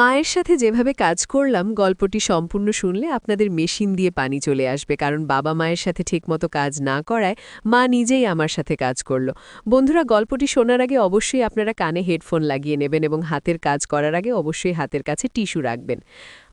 মায়ের সাথে যেভাবে কাজ করলাম, গল্পটি সম্পূর্ণ শুনলে আপনাদের মেশিন দিয়ে পানি চলে আসবে। কারণ বাবা মায়ের সাথে ঠিকমতো কাজ না করায় মা নিজেই আমার সাথে কাজ করল। বন্ধুরা, গল্পটি শোনার আগে অবশ্যই আপনারা কানে হেডফোন লাগিয়ে নেবেন এবং হাতের কাজ করার আগে অবশ্যই হাতের কাছে টিস্যু রাখবেন।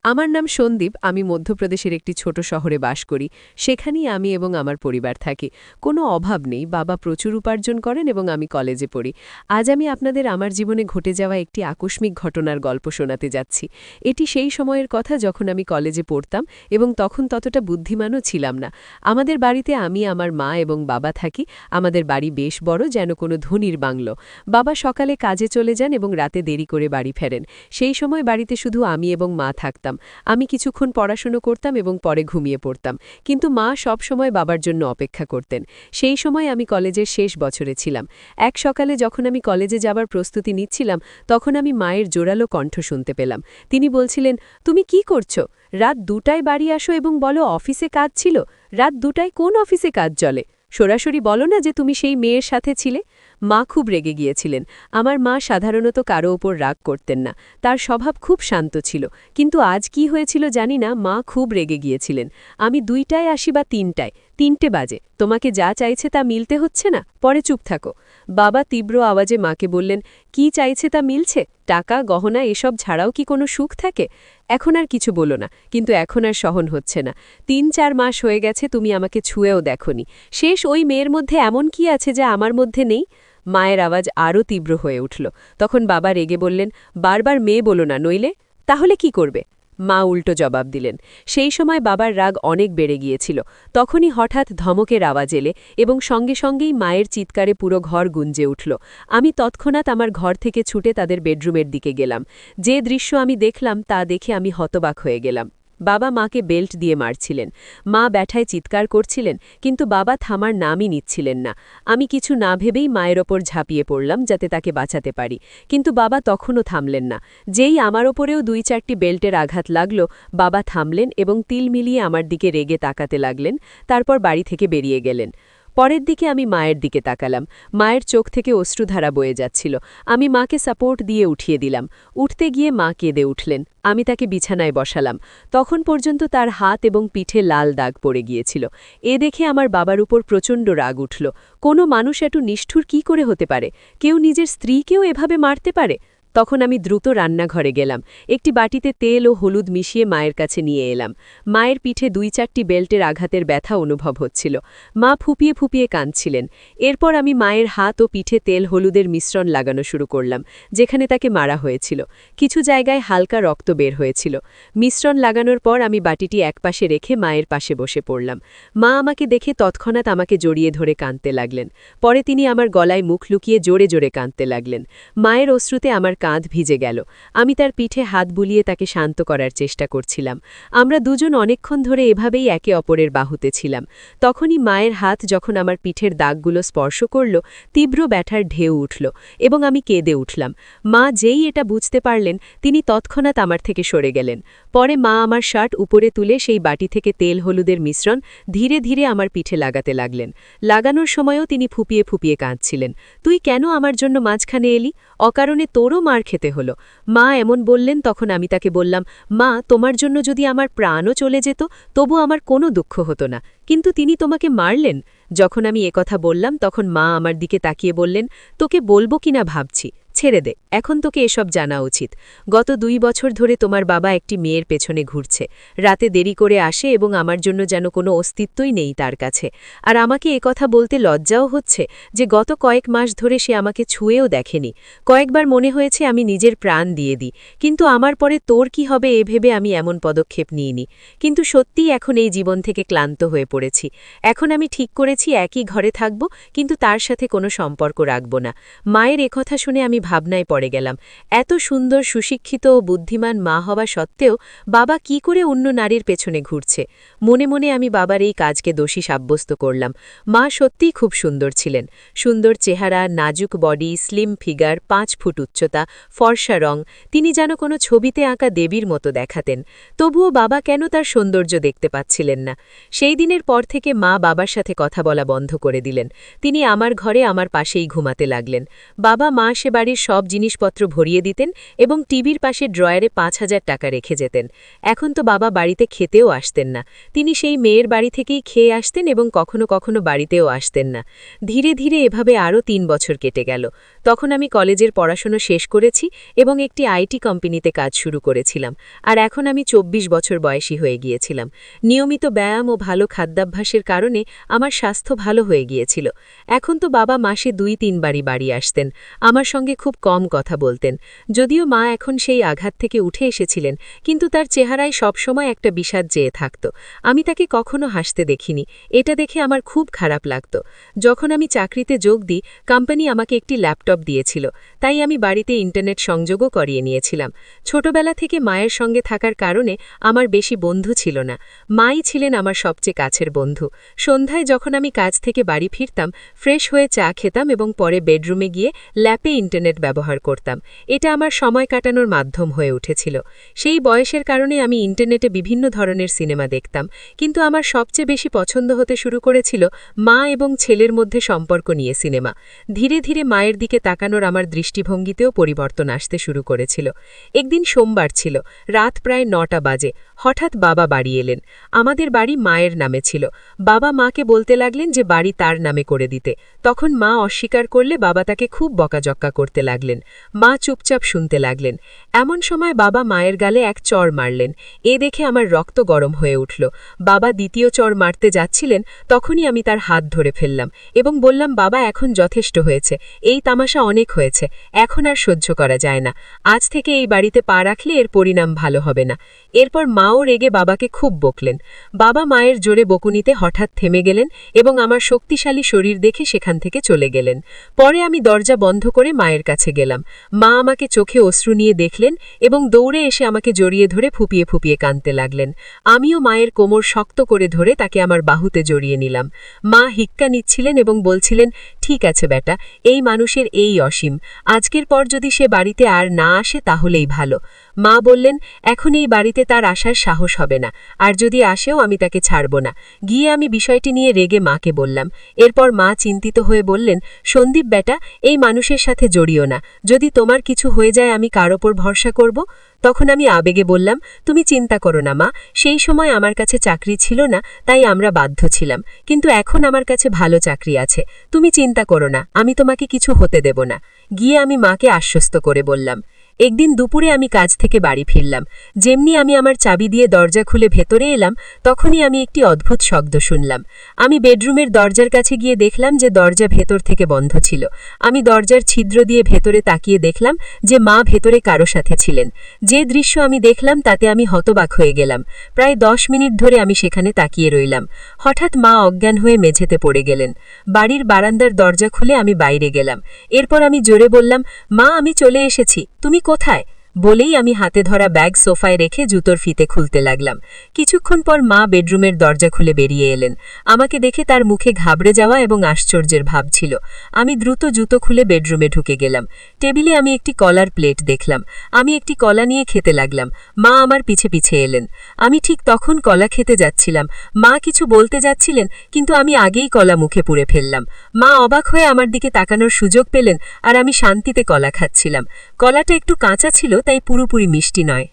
আমার নাম সন্দীপ, আমি মধ্যপ্রদেশের একটি ছোট শহরে বাস করি। সেখানেই আমি এবং আমার পরিবার থাকি। কোনো অভাব নেই, বাবা প্রচুর উপার্জন করেন এবং আমি কলেজে পড়ি। আজ আমি আপনাদের আমার জীবনে ঘটে যাওয়া একটি আকস্মিক ঘটনার গল্প শোনাতে যাচ্ছি। এটি সেই সময়ের কথা যখন আমি কলেজে পড়তাম এবং তখন ততটা বুদ্ধিমানও ছিলাম না। আমাদের বাড়িতে আমি, আমার মা এবং বাবা থাকি। আমাদের বাড়ি বেশ বড়, যেন কোনো ধনির বাংলো। বাবা সকালে কাজে চলে যান এবং রাতে দেরি করে বাড়ি ফেরেন। সেই সময় বাড়িতে শুধু আমি এবং মা থাকতাম। আমি কিছুক্ষণ পড়াশুনো করতাম এবং পরে ঘুমিয়ে পড়তাম। কিন্তু মা সব সময় বাবার জন্য অপেক্ষা করতেন। সেই সময় আমি কলেজের শেষ বছরে ছিলাম। এক সকালে যখন আমি কলেজে যাবার প্রস্তুতি নিচ্ছিলাম, তখন আমি মায়ের জোরালো কণ্ঠ শুনতে পেলাম। তিনি বলছিলেন, তুমি কি করছ? রাত দুটায় বাড়ি আসো এবং বলো অফিসে কাজ ছিল? রাত দুটায় কোন অফিসে কাজ চলে? সরাসরি বলো না যে তুমি সেই মেয়ের সাথে ছিলে? মা খুব রেগে গিয়েছিলেন। আমার মা সাধারণত কারও ওপর রাগ করতেন না। তার স্বভাব খুব শান্ত ছিল। কিন্তু আজ কি হয়েছিল জানি না, মা খুব রেগে গিয়েছিলেন। আমি দুইটায় আসি বা তিনটায়। তিনটে বাজে। তোমাকে যা চাইছে তা মিলতে হচ্ছে না? পরে চুপ থাকো। বাবা তীব্র আওয়াজে মাকে বললেন, কি চাইছে তা মিলছে? টাকা, গহনা, এসব ছাড়াও কি কোনো সুখ থাকে? এখন আর কিছু বলো না। কিন্তু এখন আর সহন হচ্ছে না। তিন চার মাস হয়ে গেছে, তুমি আমাকে ছুঁয়েও দেখনি। শেষ ওই মেয়ের মধ্যে এমন কি আছে যা আমার মধ্যে নেই? মায়ের আওয়াজ আরও তীব্র হয়ে উঠল। তখন বাবা রেগে বললেন, বারবার মেয়ে বলো না নইলে, তাহলে কি করবে? মা উল্টো জবাব দিলেন, সেই সময় বাবার রাগ অনেক বেড়ে গিয়েছিল। তখনই হঠাৎ ধমকের আওয়াজ এলে এবং সঙ্গে সঙ্গেই মায়ের চিৎকারে পুরো ঘর গুঞ্জে উঠল। আমি তৎক্ষণাৎ আমার ঘর থেকে ছুটে তাদের বেডরুমের দিকে গেলাম। যে দৃশ্য আমি দেখলাম তা দেখে আমি হতবাক হয়ে গেলাম। বাবা মাকে বেল্ট দিয়ে মারছিলেন। মা ব্যাঠায় চিৎকার করছিলেন, কিন্তু বাবা থামার নামই নিচ্ছিলেন না। আমি কিছু না ভেবেই মায়ের ওপর ঝাঁপিয়ে পড়লাম যাতে তাকে বাঁচাতে পারি, কিন্তু বাবা তখনও থামলেন না। যেই আমার ওপরেও দুই চারটি বেল্টের আঘাত লাগল, বাবা থামলেন এবং তিল মিলিয়ে আমার দিকে রেগে তাকাতে লাগলেন, তারপর বাড়ি থেকে বেরিয়ে গেলেন। পরের দিকে আমি মায়ের দিকে তাকালাম। মায়ের চোখ থেকে অশ্রুধারা বয়ে যাচ্ছিল। আমি মাকে সাপোর্ট দিয়ে উঠিয়ে দিলাম। উঠতে গিয়ে মা কেঁদে উঠলেন। আমি তাকে বিছানায় বসালাম। তখন পর্যন্ত তার হাত এবং পিঠে লাল দাগ পড়ে গিয়েছিল। এ দেখে আমার বাবার উপর প্রচণ্ড রাগ উঠল। কোনো মানুষ এত নিষ্ঠুর কি করে হতে পারে? কেউ নিজের স্ত্রীকেও এভাবে মারতে পারে? তখন আমি দ্রুত রান্নাঘরে গেলাম। একটি বাটিতে তেল ও হলুদ মিশিয়ে মায়ের কাছে নিয়ে এলাম। মায়ের পিঠে দুই চারটি বেল্টের আঘাতের ব্যথা অনুভব হচ্ছিল। মা ফুপিয়ে ফুপিয়ে কাঁদছিলেন। এরপর আমি মায়ের হাত ও পিঠে তেল হলুদের মিশ্রণ লাগানো শুরু করলাম, যেখানে তাকে মারা হয়েছিল। কিছু জায়গায় হালকা রক্ত বের হয়েছিল। মিশ্রণ লাগানোর পর আমি বাটিটি একপাশে রেখে মায়ের পাশে বসে পড়লাম। মা আমাকে দেখে তৎক্ষণাৎ আমাকে জড়িয়ে ধরে কাঁদতে লাগলেন। পরে তিনি আমার গলায় মুখ লুকিয়ে জোরে জোরে কাঁদতে লাগলেন। মায়ের অশ্রুতে আমার কাঁধ ভিজে গেল। আমি তার পিঠে হাত বুলিয়ে তাকে শান্ত করার চেষ্টা করছিলাম। আমরা দুজন অনেকক্ষণ ধরে এভাবেই একে অপরের বাহুতে ছিলাম। তখনই মায়ের হাত যখন আমার পিঠের দাগগুলো স্পর্শ করল, তীব্র ব্যাঠার ঢেউ উঠল এবং আমি কেঁদে উঠলাম। মা যেই এটা বুঝতে পারলেন, তিনি তৎক্ষণাৎ আমার থেকে সরে গেলেন। পরে মা আমার শার্ট উপরে তুলে সেই বাটি থেকে তেল হলুদের মিশ্রণ ধীরে ধীরে আমার পিঠে লাগাতে লাগলেন। লাগানোর সময়ও তিনি ফুপিয়ে ফুপিয়ে কাঁদছিলেন। তুই কেন আমার জন্য মাঝখানে এলি? অকারণে তোরও মার খেতে হলো। মা এমন বললেন, তখন আমি তাকে বললাম, মা, তোমার জন্য যদি আমার প্রাণও চলে যেত, তবু আমার কোনো দুঃখ হতো না। কিন্তু তিনি তোমাকে মারলেন? যখন আমি কথা বললাম, তখন মা আমার দিকে তাকিয়ে বললেন, তোকে বলব কিনা ভাবছি? ছেড়ে দে। এখন তোকে এসব জানা উচিত। গত দুই বছর ধরে তোমার বাবা একটি মেয়ের পেছনে ঘুরছে। রাতে দেরি করে আসে এবং আমার জন্য যেন কোনো অস্তিত্বই নেই তার কাছে। আর আমাকে একথা বলতে লজ্জাও হচ্ছে যে গত কয়েক মাস ধরে সে আমাকে ছুঁয়েও দেখেনি। কয়েকবার মনে হয়েছে আমি নিজের প্রাণ দিয়ে দিই। কিন্তু আমার পরে তোর কি হবে এ ভেবে আমি এমন পদক্ষেপ নিইনি। কিন্তু সত্যিই এখন এই জীবন থেকে ক্লান্ত হয়ে পড়েছি। এখন আমি ঠিক করেছি একই ঘরে থাকব, কিন্তু তার সাথে কোনো সম্পর্ক রাখব না। মায়ের একথা শুনে আমি ভাবনায় পড়ে গেলাম। এত সুন্দর, সুশিক্ষিত ও বুদ্ধিমান মা হওয়া সত্ত্বেও বাবা কি করে অন্য নারীর পেছনে ঘুরছে? মনে মনে আমি বাবার এই কাজকে দোষী সাব্যস্ত করলাম। মা সত্যিই খুব সুন্দর ছিলেন। সুন্দর চেহারা, নাজুক বডি, স্লিম ফিগার, পাঁচ ফুট উচ্চতা, ফর্সা রং, তিনি যেন কোনো ছবিতে আঁকা দেবীর মতো দেখাতেন। তবুও বাবা কেন তার সৌন্দর্য দেখতে পাচ্ছিলেন না? সেই দিনের পর থেকে মা বাবার সাথে কথা বলা বন্ধ করে দিলেন। তিনি আমার ঘরে আমার পাশেই ঘুমাতে লাগলেন। বাবা মা সে বাড়ির সব জিনিসপত্র ভরিয়ে দিতেন এবং টিভির পাশে ড্রয়ারে পাঁচ হাজার টাকা রেখে যেতেন। এখন তো বাবা বাড়িতে খেতেও আসতেন না। তিনি সেই মেয়ের বাড়ি থেকেই খেয়ে আসতেন এবং কখনো কখনো বাড়িতেও আসতেন না। ধীরে ধীরে এভাবে আরও তিন বছর কেটে গেল। তখন আমি কলেজের পড়াশোনা শেষ করেছি এবং একটি আইটি কোম্পানিতে কাজ শুরু করেছিলাম। আর এখন আমি চব্বিশ বছর বয়সী হয়ে গিয়েছিলাম। নিয়মিত ব্যায়াম ও ভালো খাদ্যাভ্যাসের কারণে আমার স্বাস্থ্য ভালো হয়ে গিয়েছিল। এখন তো বাবা মাসে দুই তিনবারই বাড়ি আসতেন। আমার সঙ্গে কম কথা বলতেন। যদিও মা এখন সেই আঘাত থেকে উঠে এসেছিলেন, কিন্তু তার চেহারায় সবসময় একটা বিষাদ চেয়ে থাকত। আমি তাকে কখনো হাসতে দেখিনি, এটা দেখে আমার খুব খারাপ লাগত। যখন আমি চাকরিতে যোগ দিই, কোম্পানি আমাকে একটি ল্যাপটপ দিয়েছিল, তাই আমি বাড়িতে ইন্টারনেট সংযোগও করিয়ে নিয়েছিলাম। ছোটবেলা থেকে মায়ের সঙ্গে থাকার কারণে আমার বেশি বন্ধু ছিল না। মাই ছিলেন আমার সবচেয়ে কাছের বন্ধু। সন্ধ্যায় যখন আমি কাজ থেকে বাড়ি ফিরতাম, ফ্রেশ হয়ে চা খেতাম এবং পরে বেডরুমে গিয়ে ল্যাপে ইন্টারনেট ব্যবহার করতাম। এটা আমার সময় কাটানোর মাধ্যম হয়ে উঠেছিল। সেই বয়সের কারণে আমি ইন্টারনেটে বিভিন্ন ধরনের সিনেমা দেখতাম। কিন্তু আমার সবচেয়ে বেশি পছন্দ হতে শুরু করেছিল মা এবং ছেলের মধ্যে সম্পর্ক নিয়ে সিনেমা। ধীরে ধীরে মায়ের দিকে তাকানোর আমার দৃষ্টিভঙ্গিতেও পরিবর্তন আসতে শুরু করেছিল। একদিন সোমবার ছিল, রাত প্রায় নটা বাজে। হঠাৎ বাবা বাড়ি এলেন। আমাদের বাড়ি মায়ের নামে ছিল। বাবা মাকে বলতে লাগলেন যে বাড়ি তার নামে করে দিতে। তখন মা অস্বীকার করলে বাবা তাকে খুব বকাজক্কা করতে লাগলেন। মা চুপচাপ শুনতে লাগলেন। এমন সময় বাবা মায়ের গালে এক চর মারলেন। এ দেখে আমার রক্ত গরম হয়ে উঠল। বাবা দ্বিতীয় চর মারতে যাচ্ছিলেন, তখনই আমি তার হাত ধরে ফেললাম এবং বললাম, বাবা, এখন যথেষ্ট হয়েছে। এই তামাশা অনেক হয়েছে। এখন আর সহ্য করা যায় না। আজ থেকে এই বাড়িতে পা রাখলে এর পরিণাম ভালো হবে না। এরপর মাও রেগে বাবাকে খুব বকলেন। বাবা মায়ের জোরে বকুনিতে হঠাৎ থেমে গেলেন এবং আমার শক্তিশালী শরীর দেখে সেখান থেকে চলে গেলেন। পরে আমি দরজা বন্ধ করে মায়ের কাছে গেলাম। মা আমাকে চোখে অশ্রু নিয়ে দেখলেন এবং দৌড়ে এসে আমাকে জড়িয়ে ধরে ফুপিয়ে ফুপিয়ে কাঁদতে লাগলেন। আমিও মায়ের কোমর শক্ত করে ধরে তাকে আমার বাহুতে জড়িয়ে নিলাম। মা হিক্কা নিচ্ছিলেন এবং বলছিলেন, ঠিক আছে বেটা, এই মানুষের এই অসীম। আজকের পর যদি সে বাড়িতে আর না আসে তাহলেই ভালো। মা বললেন, এখন এই বাড়িতে তার আসার সাহস হবে না। আর যদি আসেও আমি তাকে ছাড়ব না। গিয়ে আমি বিষয়টি নিয়ে রেগে মাকে বললাম। এরপর মা চিন্তিত হয়ে বললেন, সন্দীপ বেটা, এই মানুষের সাথে জড়িও না। যদি তোমার কিছু হয়ে যায়, আমি কার ওপর ভরসা করব? তখন আমি আবেগে বললাম, তুমি চিন্তা করো না, মা। সেই সময় আমার কাছে চাকরি ছিল না, তাই আমরা বাধ্য ছিলাম। কিন্তু এখন আমার কাছে ভালো চাকরি আছে। তুমি চিন্তা করো না, আমি তোমাকে কিছু হতে দেব না। গিয়ে আমি মাকে আশ্বস্ত করে বললাম একদিন দুপুরে আমি কাজ থেকে বাড়ি ফিরলাম। যেমনি আমি আমার চাবি দিয়ে দরজা খুলে ভেতরে এলাম, তখনই আমি একটি অদ্ভুত শব্দ শুনলাম। আমি বেডরুমের দরজার কাছে গিয়ে দেখলাম যে দরজা ভেতর থেকে বন্ধ ছিল। আমি দরজার ছিদ্র দিয়ে ভেতরে তাকিয়ে দেখলাম যে মা ভেতরে কারও সাথে ছিলেন। যে দৃশ্য আমি দেখলাম তাতে আমি হতবাক হয়ে গেলাম। প্রায় দশ মিনিট ধরে আমি সেখানে তাকিয়ে রইলাম। হঠাৎ মা অজ্ঞান হয়ে মেঝেতে পড়ে গেলেন। বাড়ির বারান্দার দরজা খুলে আমি বাইরে গেলাম। এরপর আমি জোরে বললাম, মা, আমি চলে এসেছি। তুমি 郭泰 বলেই আমি হাতে ধরা ব্যাগ সোফায় রেখে জুতোর ফিতে খুলতে লাগলাম। কিছুক্ষণ পর মা বেডরুমের দরজা খুলে বেরিয়ে এলেন। আমাকে দেখে তার মুখে ঘাবড়ে যাওয়া এবং আশ্চর্যের ভাব ছিল। আমি দ্রুত জুতো খুলে বেডরুমে ঢুকে গেলাম। টেবিলে আমি একটি কলার প্লেট দেখলাম। আমি একটি কলা নিয়ে খেতে লাগলাম। মা আমার পিছে পিছে এলেন। আমি ঠিক তখন কলা খেতে যাচ্ছিলাম। মা কিছু বলতে যাচ্ছিলেন, কিন্তু আমি আগেই কলা মুখে পুড়ে ফেললাম। মা অবাক হয়ে আমার দিকে তাকানোর সুযোগ পেলেন আর আমি শান্তিতে কলা খাচ্ছিলাম। কলাটা একটু কাঁচা ছিল তাই পুরোপুরি মিষ্টি নয়।